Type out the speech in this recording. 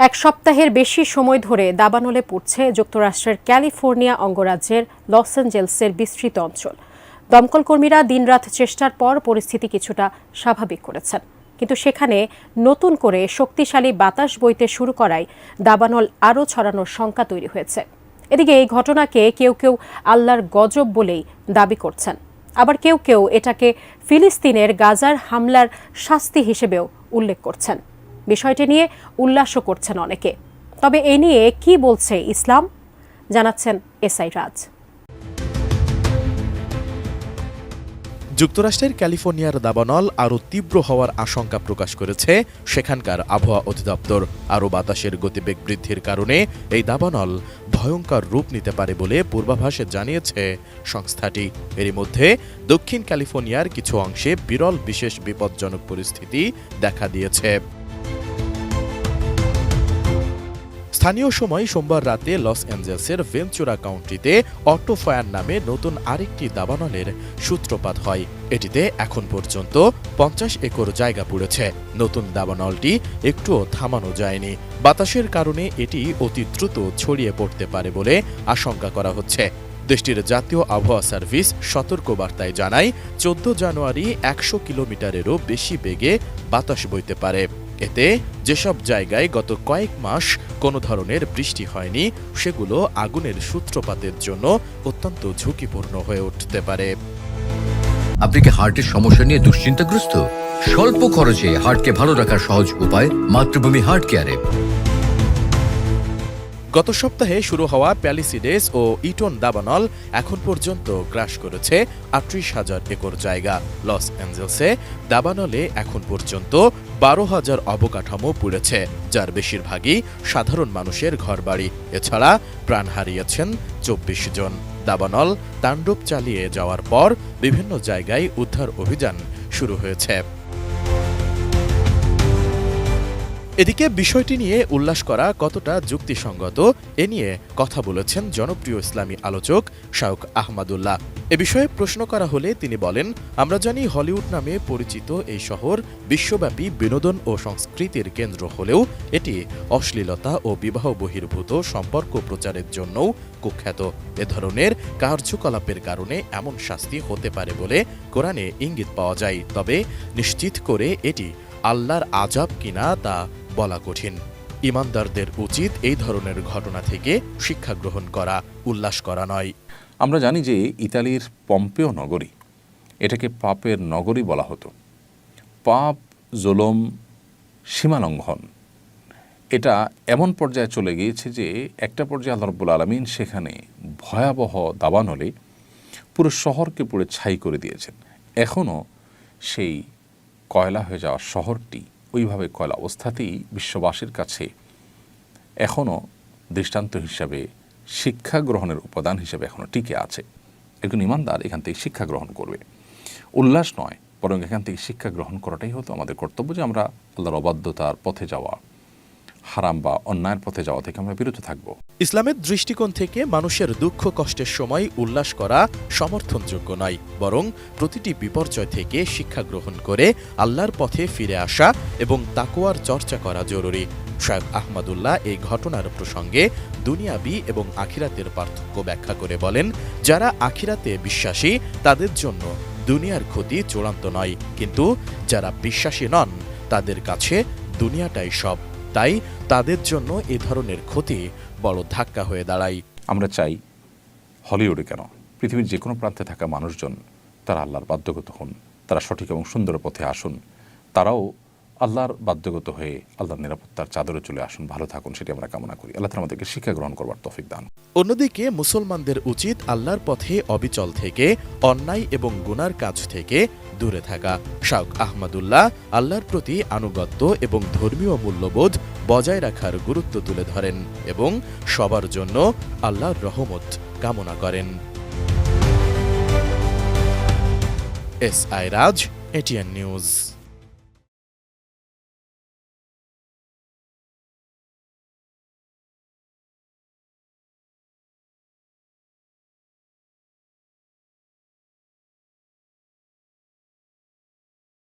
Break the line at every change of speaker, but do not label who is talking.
এক সপ্তাহের বেশি সময় ধরে দাবানলে পড়ছে যুক্তরাষ্ট্রের ক্যালিফোর্নিয়া অঙ্গরাজ্যের লস অ্যাঞ্জেলসের বিস্তৃত অঞ্চল। দমকলকর্মীরা দিনরাত চেষ্টার পর পরিস্থিতি কিছুটা স্বাভাবিক করেছেন। কিন্তু সেখানে নতুন করে শক্তিশালী বাতাস বইতে শুরু করায় দাবানল আরও ছড়ানোর শঙ্কা তৈরি হয়েছে। এদিকে এই ঘটনাকে কেউ কেউ আল্লাহর গজব বলেই দাবি করছেন। আবার কেউ কেউ এটাকে ফিলিস্তিনের গাজার হামলার শাস্তি হিসেবেও উল্লেখ করছেন। বিষয়টি নিয়ে উল্লাসও করছেন অনেকে। তবে এ নিয়ে কি বলছে ইসলাম? জানাচ্ছেন এসআই রাজ।
যুক্তরাষ্ট্রের ক্যালিফোর্নিয়ার দাবানল আরও তীব্র হওয়ার আশঙ্কা প্রকাশ করেছে সেখানকার আবহাওয়া অধিদপ্তর। আরও বাতাসের গতিবেগ বৃদ্ধির কারণে এই দাবানল ভয়ঙ্কর রূপ নিতে পারে বলে পূর্বাভাসে জানিয়েছে সংস্থাটি। এরই মধ্যে দক্ষিণ ক্যালিফোর্নিয়ার কিছু অংশে বিরল বিশেষ বিপজ্জনক পরিস্থিতি দেখা দিয়েছে। স্থানীয় সময় সোমবার রাতে লস অ্যাঞ্জেলসের ভেঞ্চুরা কাউন্টিতে অটো ফায়ার নামে নতুন আরেকটি দাবানলের সূত্রপাত হয়। এটিতে এখন পর্যন্ত পঞ্চাশ একর জায়গা পুড়েছে। নতুন দাবানলটি একটুও থামানো যায়নি। বাতাসের কারণে এটি অতি দ্রুত ছড়িয়ে পড়তে পারে বলে আশঙ্কা করা হচ্ছে। দেশটির জাতীয় আবহাওয়া সার্ভিস সতর্ক বার্তায় জানায়, চোদ্দ জানুয়ারি একশো কিলোমিটারেরও বেশি বেগে বাতাস বইতে পারে। এতে যেসব জায়গায় গত কয়েক মাস কোনো ধরনের বৃষ্টি হয়নি, সেগুলো আগুনের সূত্রপাতের জন্য অত্যন্ত ঝুঁকিপূর্ণ হয়ে উঠতে পারে।
আপনি কি হার্টের সমস্যা নিয়ে দুশ্চিন্তাগ্রস্ত? স্বল্প খরচে হার্টকে ভালো রাখার সহজ উপায় মাতৃভূমি হার্ট কেয়ারে।
গত সপ্তাহে শুরু হওয়া প্যালিসিডেস ও ইটন দাবানল এখন পর্যন্ত গ্রাস করেছে আটত্রিশ হাজার একর জায়গা। লস অ্যাঞ্জেলসে দাবানলে এখন পর্যন্ত বারো হাজার অবকাঠামো পুড়েছে, যার বেশিরভাগই সাধারণ মানুষের ঘরবাড়ি। এছাড়া প্রাণ হারিয়েছেন চব্বিশ জন। দাবানল তাণ্ডব চালিয়ে যাওয়ার পর বিভিন্ন জায়গায় উদ্ধার অভিযান শুরু হয়েছে। এদিকে বিষয়টি নিয়ে উল্লাস করা কতটা যুক্তিসঙ্গত, এ নিয়ে কথা বলেছেন জনপ্রিয় ইসলামী আলোচক শাউক আহমদুল্লাহ। এ বিষয়ে প্রশ্ন করা হলে তিনি বলেন, আমরা জানি হলিউড নামে পরিচিত এই শহর বিশ্বব্যাপী বিনোদন ও সংস্কৃতির কেন্দ্র হলেও এটি অশ্লীলতা ও বিবাহ বহির্ভূত সম্পর্ক প্রচারের জন্যও কুখ্যাত। এ ধরনের কার্যকলাপের কারণে এমন শাস্তি হতে পারে বলে কোরআনে ইঙ্গিত পাওয়া যায়। তবে নিশ্চিত করে এটি আল্লাহর আজাব কিনা তা বলা কঠিন। ইমানদারদের উচিত এই ধরনের ঘটনা থেকে শিক্ষা গ্রহণ করা, উল্লাস করা নয়।
আমরা জানি যে ইতালির পম্পেও নগরী, এটাকে পাপের নগরী বলা হতো। পাপ, জোলম, সীমালঙ্ঘন, এটা এমন পর্যায়ে চলে গিয়েছে যে একটা পর্যায়ে আল্লাহ রব্বুল আলমিন সেখানে ভয়াবহ দাবান হলে পুরো শহরকে পুরো ছাই করে দিয়েছেন। এখনও সেই কয়লা হয়ে যাওয়া শহরটি ওইভাবে কয়লা অবস্থাতেই বিশ্ববাসীর কাছে এখনও দৃষ্টান্ত হিসাবে শিক্ষা গ্রহণের উপাদান হিসেবে এখনও টিকে আছে। একজন ইমানদার এখান থেকে শিক্ষা গ্রহণ করবে। উল্লাস নয়, বরং এখান থেকে শিক্ষা গ্রহণ করাটাই হতো আমাদের কর্তব্য যে আমরা আল্লাহর অবাধ্যতার পথে যাওয়া। হারাম বা অন্যায়ের পথে যাওয়া থেকে আমরা বিরত থাকব।
ইসলামের দৃষ্টিকোণ থেকে মানুষের দুঃখ কষ্টের সময় উল্লাস করা সমর্থনযোগ্য নয়, বরং প্রতিটি বিপর্যয় থেকে শিক্ষা গ্রহণ করে আল্লাহর পথে ফিরে আসা এবং তাকুয়ার চর্চা করা জরুরি। শায়খ আহমদুল্লাহ এই ঘটনার প্রসঙ্গে দুনিয়াবি এবং আখিরাতের পার্থক্য ব্যাখ্যা করে বলেন, যারা আখিরাতে বিশ্বাসী, তাদের জন্য দুনিয়ার ক্ষতি চূড়ান্ত নয়, কিন্তু যারা বিশ্বাসী নন, তাদের কাছে দুনিয়াটাই সব। তাই তাদের জন্য এ ধরনের ক্ষতি বড় ধাক্কা হয়ে দাঁড়ায়।
আমরা চাই হলিউডে কেন? পৃথিবীর যে কোনো প্রান্তে থাকা মানুষজন তারা আল্লাহর বাধ্যগত হন তারা সঠিক এবং সুন্দর পথে আসুন। তারাও আল্লাহর বাধ্যগত হয়ে আল্লাহর নিরাপত্তার চাদরে চলে আসুন ভালো থাকুন সেটি আমরা কামনা করি। আল্লাহ আমাদেরকে শিক্ষা গ্রহণ করবার তফিক দান।
অন্যদিকে মুসলমানদের উচিত আল্লাহর পথে অবিচল থেকে অন্যায় এবং গুনার কাজ থেকে দূরে থাকা। শাউক আহমদুল্লাহ আল্লাহর প্রতি আনুগত্য এবং ধর্মীয় মূল্যবোধ বজায় রাখার গুরুত্ব তুলে ধরেন এবং সবার জন্য আল্লাহর রহমত কামনা করেন। S I Raj, ATN news.